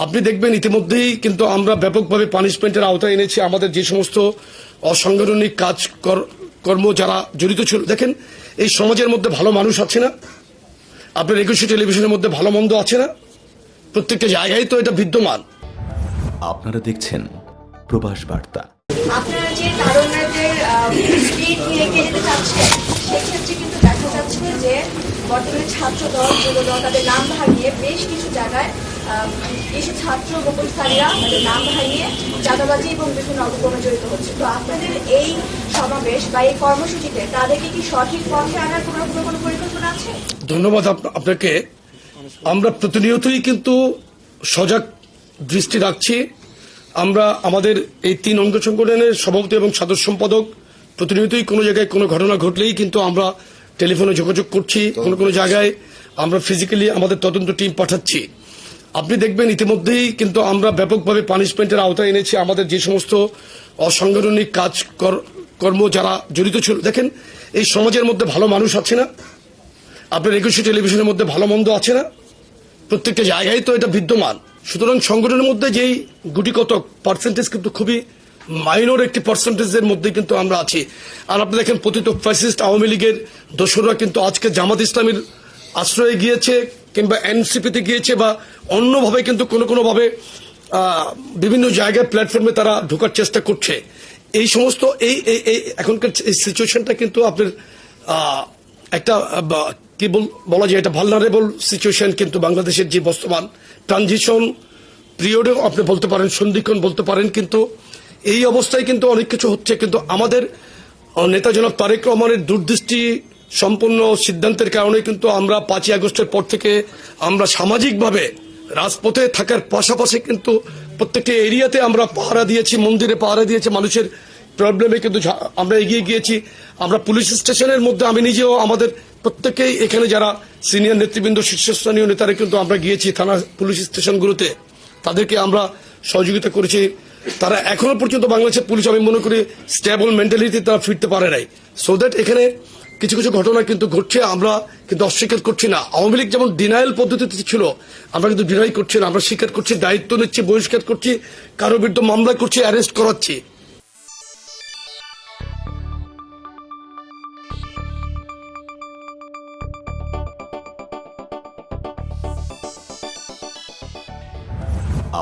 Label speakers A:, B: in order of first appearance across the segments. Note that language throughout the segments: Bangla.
A: আপনি দেখবেন ইতিমধ্যেই কিন্তু আমরা ব্যাপকভাবে পানিশমেন্টের আওতায় এনেছি। আমাদের যে সমস্ত অসাংগঠনিক কাজ কর- কর্ম যারা জড়িত ছিল দেখেন এই সমাজের মধ্যে ভালো মানুষ আছে না? আপনার একুশে টেলিভিশনের মধ্যে ভালো মন্দ আছে না? প্রত্যেকটা জায়গায় তো এটা বিদ্যমান।
B: আপনারা দেখছেন প্রবাস বার্তা।
C: আপনারা যে তারুণ্যদের স্পিড নিয়ে এগিয়ে যেতে চাচ্ছেন সেক্ষেত্রে কিন্তু দেখা যাচ্ছে যে বর্তমানে ছাত্র দল যুব দল তাদের নাম ভাঙিয়ে বেশ কিছু জায়গায় আহ, ছাত্র নাম চাঁদাবাজি এবং বিভিন্ন জড়িত হচ্ছে। তো আপনাদের এই সমাবেশ বা এই কর্মসূচিতে তাদেরকে কি সঠিক পথে আনার কোনো কোনো পরিকল্পনা আছে?
A: ধন্যবাদ আপ- আপনাকে। আমরা প্রতিনিয়তই কিন্তু সজাগ দৃষ্টি রাখছি। আমরা আমাদের এই তিন অঙ্গ সংগঠনের সভাপতি এবং সাধারণ সম্পাদক প্রতিনিয়তই কোনো জায়গায় কোনো ঘটনা ঘটলেই কিন্তু আমরা টেলিফোনে যোগাযোগ করছি কোনো কোনো জায়গায়। আমরা ফিজিক্যালি আমাদের তদন্ত টিম পাঠাচ্ছি। আপনি দেখবেন ইতিমধ্যেই কিন্তু আমরা ব্যাপকভাবে পানিশমেন্টের আওতায় এনেছি। আমাদের যে সমস্ত অসাংগঠনিক কাজ কর- কর্ম যারা জড়িত ছিল, দেখেন, এই সমাজের মধ্যে ভালো মানুষ আছে না। আপনার একুশে টেলিভিশনের মধ্যে ভালো মন্দ আছে না। প্রত্যেকটা জায়গায় তো এটা বিদ্যমান। সুতরাং সংগঠনের মধ্যে যেই গুটি কত পার্সেন্টেজ কিন্তু খুবই মাইনর একটি পার্সেন্টেজের মধ্যে কিন্তু আমরা আছি। আর আপনি দেখেন, পতিত ফ্যাসিস্ট আওয়ামী লীগের দোসররা কিন্তু আজকে জামাত ইসলামের আশ্রয়ে গিয়েছে। কিংবা এনসিপিতে গিয়েছে বা অন্যভাবে কিন্তু কোনো কোনোভাবে বিভিন্ন জায়গায় প্ল্যাটফর্মে তারা ঢোকার চেষ্টা করছে। এই সমস্ত, এই এখনকার এই সিচুয়েশনটা কিন্তু আপনার একটা কি বল- যায় এটা ভালনারেবল সিচুয়েশন কিন্তু বাংলাদেশের যে বর্তমান ট্রানজিশন পিরিয়ডেও আপনি বলতে পারেন, সন্ধিক্ষণ বলতে পারেন, কিন্তু এই অবস্থায় কিন্তু অনেক কিছু হচ্ছে। কিন্তু আমাদের নেতা জনাব তারেক রহমানের দূরদৃষ্টি সম্পূর্ণ সিদ্ধান্তের কারণে কিন্তু আমরা পাঁচই আগস্টের পর থেকে আমরা সামাজিকভাবে রাজপথে থাকার পাশাপাশি কিন্তু প্রত্যেকটি এরিয়াতে আমরা পাহারা দিয়েছি, মন্দিরে পাহারা দিয়েছি, মানুষের প্রবলেমে কিন্তু আমরা এগিয়ে গিয়েছি। আমরা পুলিশ স্টেশনের মধ্যে আমি নিজেও আমাদের প্রত্যেকেই এখানে যারা সিনিয়র নেতৃবৃন্দ, শীর্ষস্থানীয় নেতারা কিন্তু আমরা গিয়েছি থানা পুলিশ স্টেশনগুলোতে তাদেরকে আমরা সহযোগিতা করেছি। তারা এখনও পর্যন্ত বাংলাদেশের পুলিশ আমি মনে করি স্টেবল মেন্টালিটি তারা ফিরতে পারে নাই। সো দ্যাট এখানে কিছু কিছু ঘটনা কিন্তু ঘটছে, আমরা কিন্তু অস্বীকার করছি না। আওয়ামী লীগ যেমন ডিনায়াল পদ্ধতিতে ছিল, আমরা কিন্তু ডিনাই করছি না, আমরা স্বীকার করছি, দায়িত্ব নিচ্ছি, বহিষ্কার করছি, কারও বিরুদ্ধে মামলা করছি অ্যারেস্ট করাচ্ছি।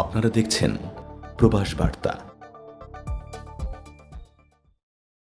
B: আপনারা দেখছেন প্রবাস বার্তা।